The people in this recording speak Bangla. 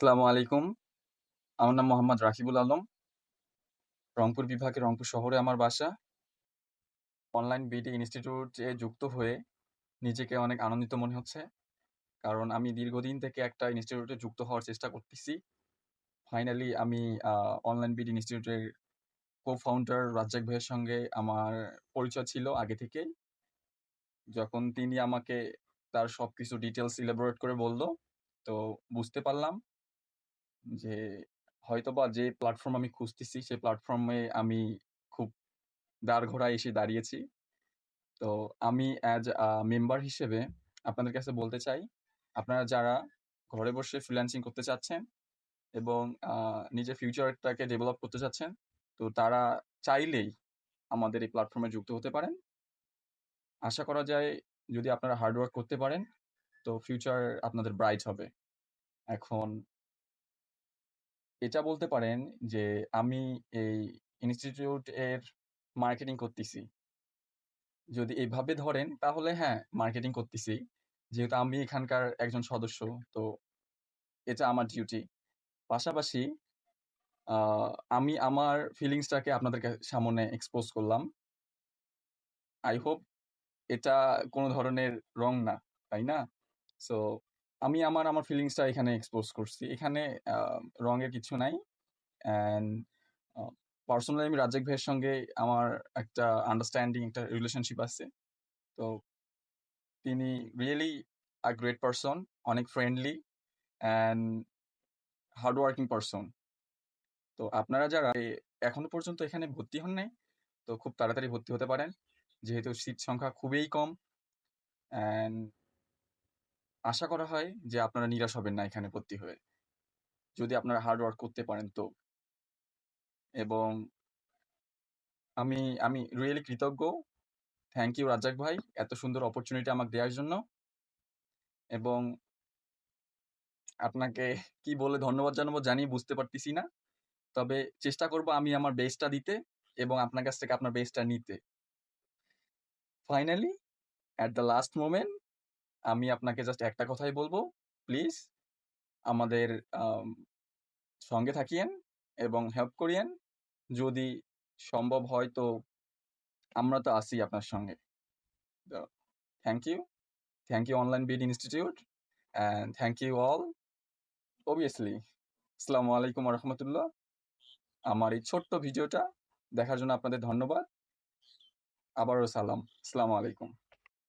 আসসালামু আলাইকুম। আমার নাম মোহাম্মদ রাকিবুল আলম। রংপুর বিভাগের রংপুর শহরে আমার বাসা। অনলাইন বিডি ইনস্টিটিউটে যুক্ত হয়ে নিজেকে অনেক আনন্দিত মনে হচ্ছে। কারণ আমি দীর্ঘদিন থেকে একটা ইনস্টিটিউটে যুক্ত হওয়ার চেষ্টা করতেছি। ফাইনালি আমি অনলাইন বিডি ইনস্টিটিউটের কো-ফাউন্ডার রাজ্জাক ভাইয়ের সঙ্গে আমার পরিচয় ছিল আগে থেকেই। যখন তিনি আমাকে তার সবকিছু ডিটেলস ইলাবোরেট করে বলল, তো বুঝতে পারলাম যে হয়তোবা যে প্ল্যাটফর্ম আমি খুঁজতেছি সেই প্ল্যাটফর্মে আমি খুব দাঁড়ঘোড়ায় এসে দাঁড়িয়েছি। তো আমি অ্যাজ মেম্বার হিসেবে আপনাদের কাছে বলতে চাই, আপনারা যারা ঘরে বসে ফ্রিল্যান্সিং করতে চাচ্ছেন এবং নিজের ফিউচারটাকে ডেভেলপ করতে চাচ্ছেন, তো তারা চাইলেই আমাদের এই প্ল্যাটফর্মে যুক্ত হতে পারেন। আশা করা যায় যদি আপনারা হার্ডওয়ার্ক করতে পারেন, তো ফিউচার আপনাদের ব্রাইট হবে। এখন এটা বলতে পারেন যে আমি এই ইনস্টিটিউট এর মার্কেটিং করতেছি। যদি এভাবে ধরেন তাহলে হ্যাঁ, মার্কেটিং করতেছি। যেহেতু আমি এখানকার একজন সদস্য, তো এটা আমার ডিউটি। পাশাপাশি আমি আমার ফিলিংসটাকে আপনাদের সামনে এক্সপোজ করলাম। আই হোপ এটা কোনো ধরনের রং না, তাই না? সো আমি আমার, আমার ফিলিংসটা এখানে এক্সপোজ করছি। এখানে রঙের কিছু নাই। অ্যান্ড পার্সোনালি আমি রাজ্জাক ভাইয়ের সঙ্গে আমার একটা আন্ডারস্ট্যান্ডিং একটা রিলেশনশিপ আছে। তো তিনি রিয়েলি আ গ্রেট পারসন, অনেক friendly and hard working person. তো আপনারা যারা এখনও পর্যন্ত এখানে ভর্তি হন নাই, তো খুব তাড়াতাড়ি ভর্তি হতে পারেন। যেহেতু সিট সংখ্যা খুবই কম। অ্যান্ড আশা করা হয় যে আপনারা নিরাশ হবেন না এখানে ভর্তি হয়ে। যদি আপনারা হার্ড ওয়ার্ক করতে পারেন তো। এবং আমি আমি রিয়েলি কৃতজ্ঞ। থ্যাংক ইউ রাজ্জাক ভাই, এত সুন্দর অপরচুনিটি আমাকে দেওয়ার জন্য। এবং আপনাকে কি বলে ধন্যবাদ জানাব জানি, বুঝতে পারতেছি না। তবে চেষ্টা করব আমি আমার বেস্টটা দিতে এবং আপনার কাছ থেকে আপনার বেস্টটা নিতে। Finally at the last moment আমি আপনাকে জাস্ট একটা কথাই বলব প্লিজ আমাদের সঙ্গে থাকিয়েন এবং হেল্প করিয়েন। যদি সম্ভব হয় তো আমরা তো আছি আপনার সঙ্গে। Thank you. Thank you online BD institute and thank you all. Obviously আসসালামু আলাইকুম রাহমাতুল্লাহ। আমার এই ছোট্ট ভিডিওটা দেখার জন্য আপনাদের ধন্যবাদ। আবারও সালাম। আসসালামু আলাইকুম।